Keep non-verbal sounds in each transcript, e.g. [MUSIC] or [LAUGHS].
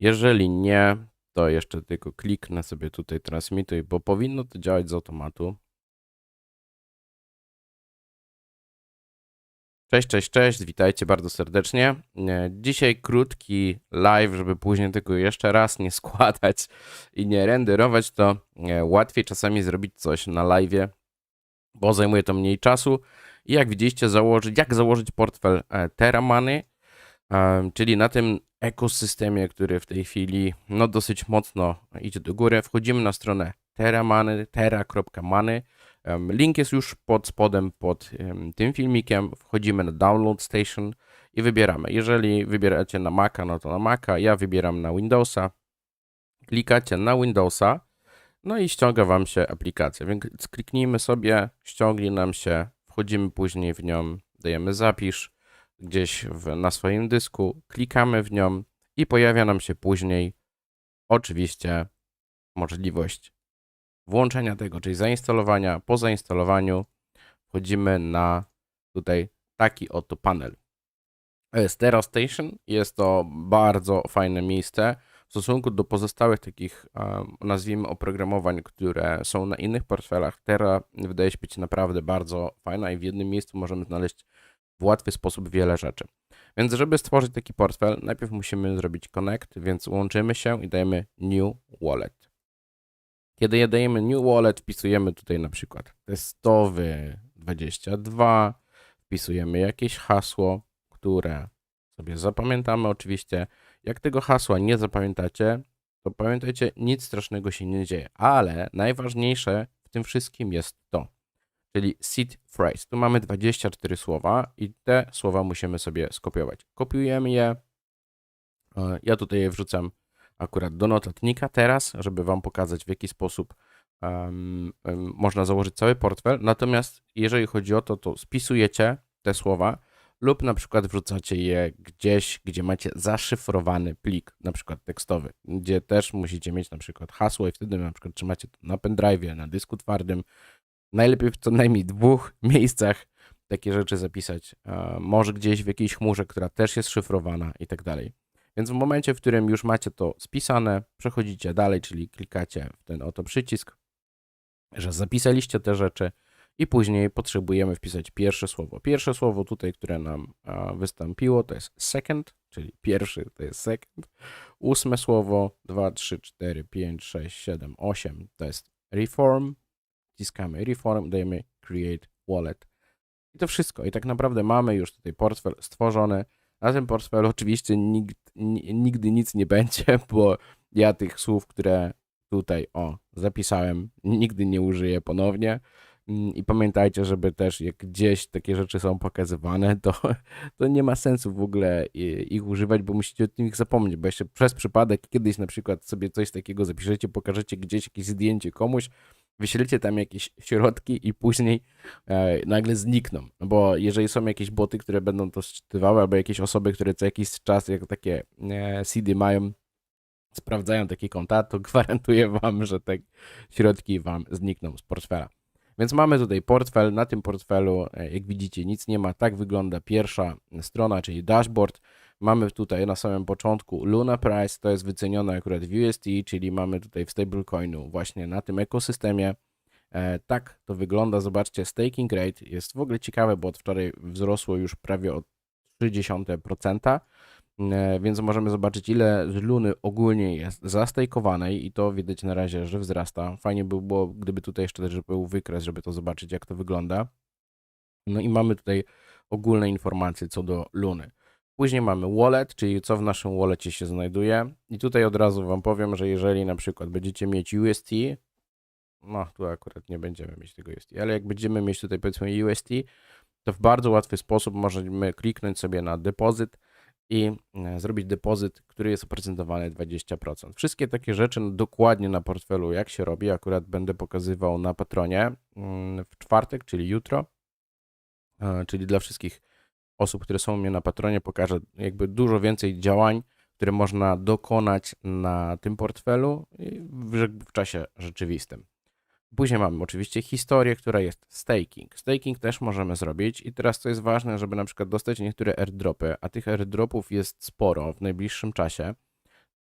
Jeżeli nie, to jeszcze tylko kliknę sobie tutaj transmituj, bo powinno to działać z automatu. Cześć, cześć, cześć, witajcie bardzo serdecznie. E, Dzisiaj krótki live, żeby później tylko jeszcze raz nie [LAUGHS] składać i nie renderować, to e, łatwiej czasami zrobić coś na live, bo zajmuje to mniej czasu. I jak widzieliście, założyć, jak założyć portfel e, Terramany, czyli na tym ekosystemie, który w tej chwili no, dosyć mocno idzie do góry. Wchodzimy na stronę terramany, terra.money. Em, Link jest już pod spodem pod tym filmikiem. Wchodzimy na Download Station i wybieramy. Jeżeli wybieracie na Maca, no to na Maca. Ja wybieram na Windowsa. Klikacie na Windowsa. No i ściąga Wam się aplikacja. Więc kliknijmy sobie, ściągnie nam się, wchodzimy później w nią, dajemy zapisz gdzieś w, na swoim dysku, klikamy w nią i pojawia nam się później oczywiście możliwość włączenia tego, czyli zainstalowania. Po zainstalowaniu wchodzimy na tutaj taki oto panel. Terra Station. Jest to bardzo fajne miejsce w stosunku do pozostałych takich, nazwijmy, oprogramowań, które są na innych portfelach. Terra wydaje się być naprawdę bardzo fajna i w jednym miejscu możemy znaleźć w łatwy sposób wiele rzeczy. Więc żeby stworzyć taki portfel, najpierw musimy zrobić connect, więc łączymy się i dajemy new wallet. Kiedy je dajemy new wallet, wpisujemy tutaj na przykład testowy 22, wpisujemy jakieś hasło, które sobie zapamiętamy oczywiście. Jak tego hasła nie zapamiętacie, to pamiętajcie, nic strasznego się nie dzieje, ale najważniejsze w tym wszystkim jest to, czyli seed phrase. Tu mamy 24 słowa i te słowa musimy sobie skopiować. Kopiujemy je. E, Ja tutaj je wrzucam akurat do notatnika teraz, żeby Wam pokazać, w jaki sposób em, em, można założyć cały portfel. Natomiast jeżeli chodzi o to, to spisujecie te słowa lub na przykład wrzucacie je gdzieś, gdzie macie zaszyfrowany plik, na przykład tekstowy, gdzie też musicie mieć na przykład hasło i wtedy na przykład trzymacie to na pendrive, na dysku twardym. Najlepiej w co najmniej dwóch miejscach takie rzeczy zapisać. E, Może gdzieś w jakiejś chmurze, która też jest szyfrowana i tak dalej. Więc w momencie, w którym już macie to spisane, przechodzicie dalej, czyli klikacie w ten oto przycisk, że zapisaliście te rzeczy i później potrzebujemy wpisać pierwsze słowo. Pierwsze słowo tutaj, które nam a, wystąpiło, to jest second, czyli pierwszy to jest second. Ósme słowo, 2, 3, 4, 5, 6, 7, 8 to jest reform. Wciskamy reform, dajemy create wallet. I to wszystko. I tak naprawdę mamy już tutaj portfel stworzony. Na tym portfelu oczywiście nikt, ni- nigdy nic nie będzie, [LAUGHS] bo ja tych słów, które tutaj o zapisałem, nigdy nie użyję ponownie. Mm, I pamiętajcie, żeby też jak gdzieś takie rzeczy są pokazywane, to, [LAUGHS] to nie ma sensu w ogóle i- ich używać, bo musicie o nich zapomnieć, bo jeszcze przez przypadek kiedyś na przykład sobie coś takiego zapiszecie, pokażecie gdzieś jakieś zdjęcie komuś, wyślecie tam jakieś środki i później e, nagle znikną. No Bo jeżeli są jakieś boty, które będą to sczytywały, albo jakieś osoby, które co jakiś czas, jak takie e, CD mają, sprawdzają takie konta, to [LAUGHS] gwarantuję wam, że te środki wam znikną z portfela. Więc mamy tutaj portfel. Na tym portfelu, e, jak widzicie, nic nie ma. Tak wygląda pierwsza strona, czyli dashboard. Mamy tutaj na samym początku Luna Price, to jest wycenione akurat w UST, czyli mamy tutaj w stablecoinu właśnie na tym ekosystemie. E, tak to wygląda. Zobaczcie, staking rate jest w ogóle ciekawe, bo od wczoraj wzrosło już prawie o 0,3%. E, Więc możemy zobaczyć, ile z Luny ogólnie jest zastajkowanej i to widać na razie, że wzrasta. Fajnie by było, gdyby tutaj jeszcze też był wykres, żeby to zobaczyć, jak to wygląda. No i mamy tutaj ogólne informacje co do Luny. Później mamy wallet, czyli co w naszym wallecie się znajduje. I tutaj od razu Wam powiem, że jeżeli na przykład będziecie mieć UST, no tu akurat nie będziemy mieć tego UST, ale jak będziemy mieć tutaj powiedzmy UST, to w bardzo łatwy sposób możemy kliknąć sobie na depozyt i e, zrobić depozyt, który jest oprocentowany 20%. Wszystkie takie rzeczy dokładnie na portfelu, jak się robi, akurat będę pokazywał na Patronie mm, w czwartek, czyli jutro, E, czyli dla wszystkich osób, które są u mnie na Patronie, pokażę jakby dużo więcej działań, które można dokonać na tym portfelu w, czasie rzeczywistym. Później mamy oczywiście historię, która jest staking. Staking też możemy zrobić i teraz co jest ważne, żeby na przykład dostać niektóre airdropy, a tych airdropów jest sporo w najbliższym czasie,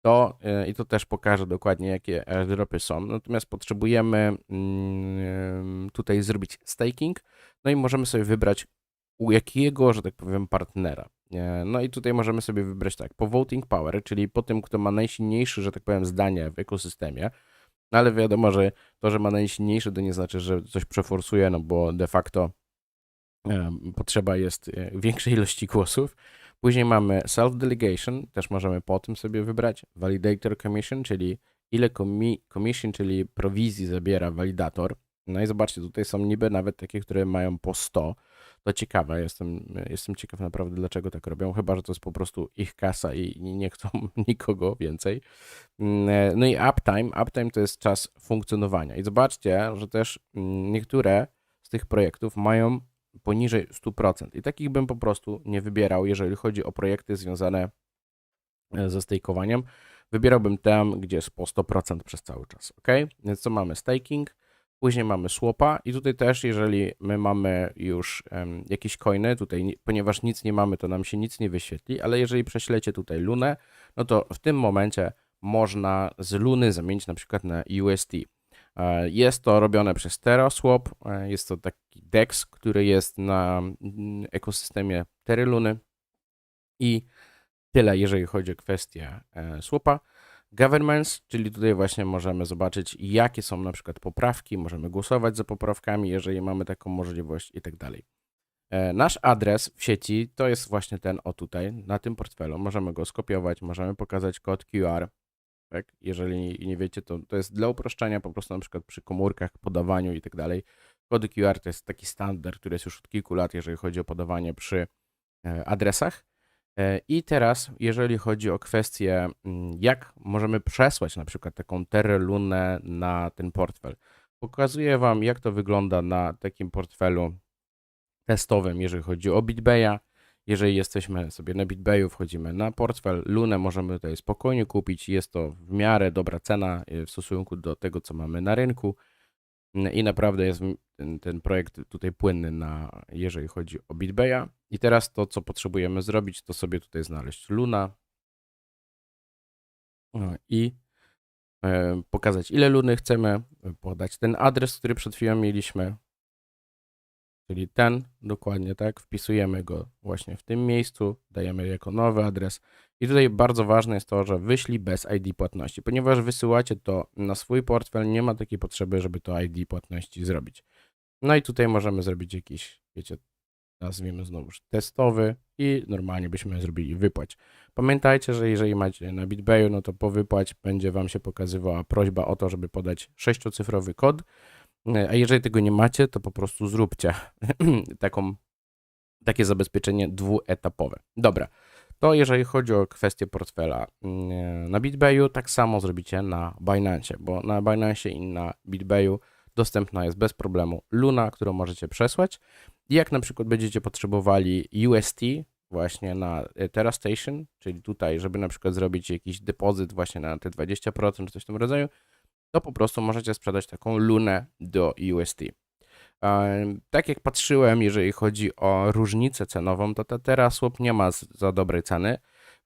to e, i to też pokażę dokładnie, jakie airdropy są. Natomiast potrzebujemy mm, tutaj zrobić staking, no i możemy sobie wybrać u jakiego, że tak powiem, partnera. No i tutaj możemy sobie wybrać tak, po voting power, czyli po tym, kto ma najsilniejszy, że tak powiem, zdanie w ekosystemie. No ale wiadomo, że to, że ma najsilniejszy, to nie znaczy, że coś przeforsuje, no bo de facto potrzeba jest e, większej ilości głosów. Później mamy self-delegation, też możemy po tym sobie wybrać. Validator commission, czyli ile commission, czyli prowizji zabiera validator. No i zobaczcie, tutaj są niby nawet takie, które mają po 100. To ciekawe, jestem, jestem ciekaw naprawdę, dlaczego tak robią. Chyba, że to jest po prostu ich kasa i nie chcą [LAUGHS] nikogo więcej. Mm, e, No i uptime. Uptime to jest czas funkcjonowania. I zobaczcie, że też mm, niektóre z tych projektów mają poniżej 100%. I takich bym po prostu nie wybierał, jeżeli chodzi o projekty związane e, ze stakeowaniem. Wybierałbym tam, gdzie jest po 100% przez cały czas, ok? Więc co mamy? Staking, później mamy słapa i tutaj też, jeżeli my mamy już em, jakieś coiny, tutaj, ni- ponieważ nic nie mamy, to nam się nic nie wyświetli, ale jeżeli prześlecie tutaj lunę, no to w tym momencie można z luny zamienić na przykład na UST. E, Jest to robione przez TerraSwap. e, Jest to taki DEX, który jest na mm, ekosystemie Terryluny. I tyle, jeżeli chodzi o kwestię e, słapa. Governments, czyli tutaj właśnie możemy zobaczyć, jakie są na przykład poprawki, możemy głosować za poprawkami, jeżeli mamy taką możliwość i tak dalej. E, Nasz adres w sieci to jest właśnie ten o tutaj, na tym portfelu. Możemy go skopiować, możemy pokazać kod QR. Tak? Jeżeli nie wiecie, to, to jest dla uproszczenia, po prostu na przykład przy komórkach, podawaniu i tak dalej. Kody QR to jest taki standard, który jest już od kilku lat, jeżeli chodzi o podawanie przy e, adresach. E, I teraz, jeżeli chodzi o kwestię, mm, jak możemy przesłać na przykład taką Terrelunę na ten portfel. Pokazuję Wam, jak to wygląda na takim portfelu testowym, jeżeli chodzi o BitBaya. Jeżeli jesteśmy sobie na BitBayu, wchodzimy na portfel Lunę, możemy tutaj spokojnie kupić. Jest to w miarę dobra cena e, w stosunku do tego, co mamy na rynku. I naprawdę jest ten, ten projekt tutaj płynny, na, jeżeli chodzi o BitBaya. I teraz to, co potrzebujemy zrobić, to sobie tutaj znaleźć Luna No i e, pokazać, ile Luny chcemy, podać ten adres, który przed chwilą mieliśmy, czyli ten dokładnie, tak? Wpisujemy go właśnie w tym miejscu, dajemy jako nowy adres. I tutaj bardzo ważne jest to, że wyślij bez ID płatności, ponieważ wysyłacie to na swój portfel, nie ma takiej potrzeby, żeby to ID płatności zrobić. No i tutaj możemy zrobić jakiś, wiecie, nazwijmy znowuż testowy i normalnie byśmy zrobili wypłać. Pamiętajcie, że jeżeli macie na BitBayu, no to po wypłać będzie Wam się pokazywała prośba o to, żeby podać sześciocyfrowy kod, E, a jeżeli tego nie macie, to po prostu zróbcie [CLEARS THROAT] taką, takie zabezpieczenie dwuetapowe. Dobra, to jeżeli chodzi o kwestię portfela mm, na BitBayu, tak samo zrobicie na Binance, bo na Binance i na BitBayu dostępna jest bez problemu Luna, którą możecie przesłać. I Jak na przykład będziecie potrzebowali UST właśnie na e, TerraStation, czyli tutaj, żeby na przykład zrobić jakiś depozyt właśnie na te 20% czy coś w tym rodzaju, to po prostu możecie sprzedać taką lunę do UST. Tak jak patrzyłem, jeżeli chodzi o różnicę cenową, to ta TerraSwap nie ma za dobrej ceny,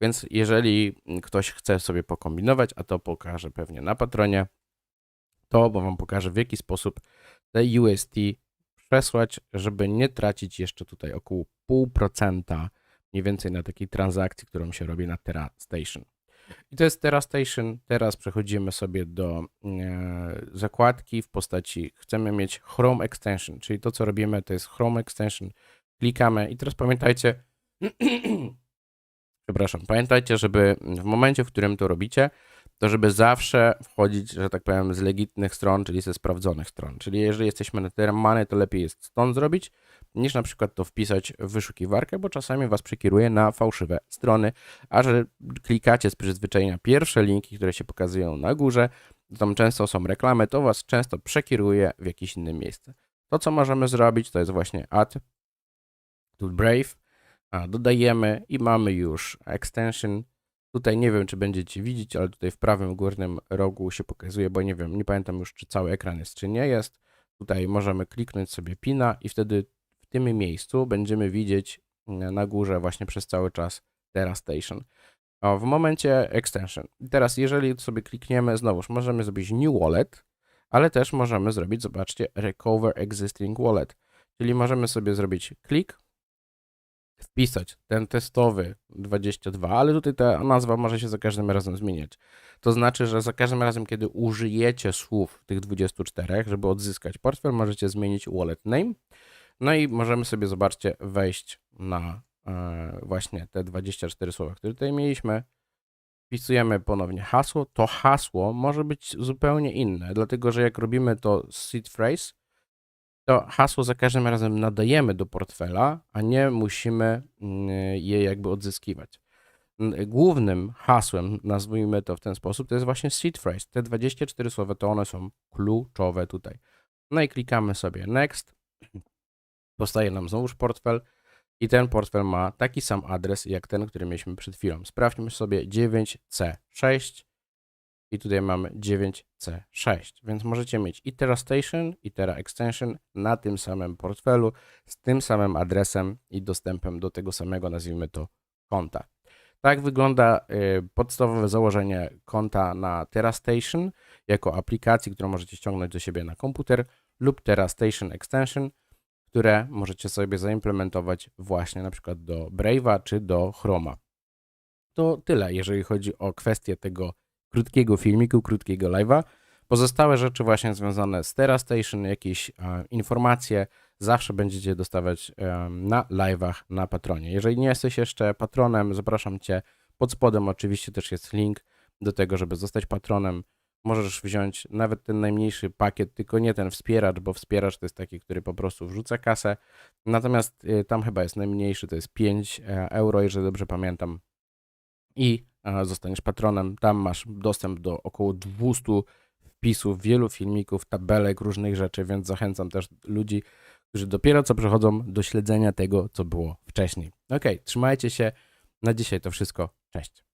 więc jeżeli ktoś chce sobie pokombinować, a to pokażę pewnie na Patronie, to bo wam pokażę w jaki sposób te UST przesłać, żeby nie tracić jeszcze tutaj około 0,5% mniej więcej na takiej transakcji, którą się robi na TerraStation. I to jest TerraStation. Teraz przechodzimy sobie do e, zakładki w postaci chcemy mieć Chrome Extension, czyli to co robimy to jest Chrome Extension. Klikamy i teraz pamiętajcie, [CLEARS THROAT] przepraszam, pamiętajcie, żeby w momencie, w którym to robicie, to żeby zawsze wchodzić, że tak powiem, z legitnych stron, czyli ze sprawdzonych stron. Czyli jeżeli jesteśmy na Termany, to lepiej jest stąd zrobić, niż na przykład to wpisać w wyszukiwarkę, bo czasami was przekieruje na fałszywe strony, a że klikacie z przyzwyczajenia pierwsze linki, które się pokazują na górze, tam często są reklamy, to was często przekieruje w jakieś inne miejsce. To, co możemy zrobić, to jest właśnie add to Brave, dodajemy i mamy już extension. Tutaj nie wiem, czy będziecie widzieć, ale tutaj w prawym górnym rogu się pokazuje, bo nie wiem, nie pamiętam już, czy cały ekran jest, czy nie jest. Tutaj możemy kliknąć sobie pina i wtedy tym miejscu będziemy widzieć mm, na górze właśnie przez cały czas TerraStation. O, w momencie extension. Teraz, jeżeli sobie klikniemy, znowuż możemy zrobić new wallet, ale też możemy zrobić, zobaczcie, recover existing wallet. Czyli możemy sobie zrobić klik, wpisać ten testowy 22, ale tutaj ta nazwa może się za każdym razem zmieniać. To znaczy, że za każdym razem, kiedy użyjecie słów tych 24, żeby odzyskać portfel, możecie zmienić wallet name. No i możemy sobie, zobaczcie, wejść na e, właśnie te 24 słowa, które tutaj mieliśmy. Wpisujemy ponownie hasło. To hasło może być zupełnie inne, dlatego że jak robimy to seed phrase, to hasło za każdym razem nadajemy do portfela, a nie musimy mm, je jakby odzyskiwać. Głównym hasłem, nazwijmy to w ten sposób, to jest właśnie seed phrase. Te 24 słowa to one są kluczowe tutaj. No i klikamy sobie next. Powstaje nam znowuż portfel i ten portfel ma taki sam adres jak ten, który mieliśmy przed chwilą. Sprawdźmy sobie 9C6 i tutaj mamy 9C6, więc możecie mieć Itera Station, Itera Extension na tym samym portfelu, z tym samym adresem i dostępem do tego samego, nazwijmy to, konta. Tak wygląda y, podstawowe założenie konta na TerraStation jako aplikacji, którą możecie ściągnąć do siebie na komputer lub TerraStation Extension, które możecie sobie zaimplementować właśnie na przykład do Brave'a czy do Chroma. To tyle, jeżeli chodzi o kwestię tego krótkiego filmiku, krótkiego live'a. Pozostałe rzeczy właśnie związane z TerraStation, jakieś e, informacje zawsze będziecie dostawać e, na live'ach na Patronie. Jeżeli nie jesteś jeszcze patronem, zapraszam Cię. Pod spodem oczywiście też jest link do tego, żeby zostać patronem. Możesz wziąć nawet ten najmniejszy pakiet, tylko nie ten wspieracz, bo wspieracz to jest taki, który po prostu wrzuca kasę. Natomiast y, tam chyba jest najmniejszy, to jest 5 euro, jeżeli dobrze pamiętam. I e, zostaniesz patronem. Tam masz dostęp do około 200 wpisów, wielu filmików, tabelek, różnych rzeczy, więc zachęcam też ludzi, którzy dopiero co przechodzą do śledzenia tego, co było wcześniej. Ok, trzymajcie się. Na dzisiaj to wszystko. Cześć.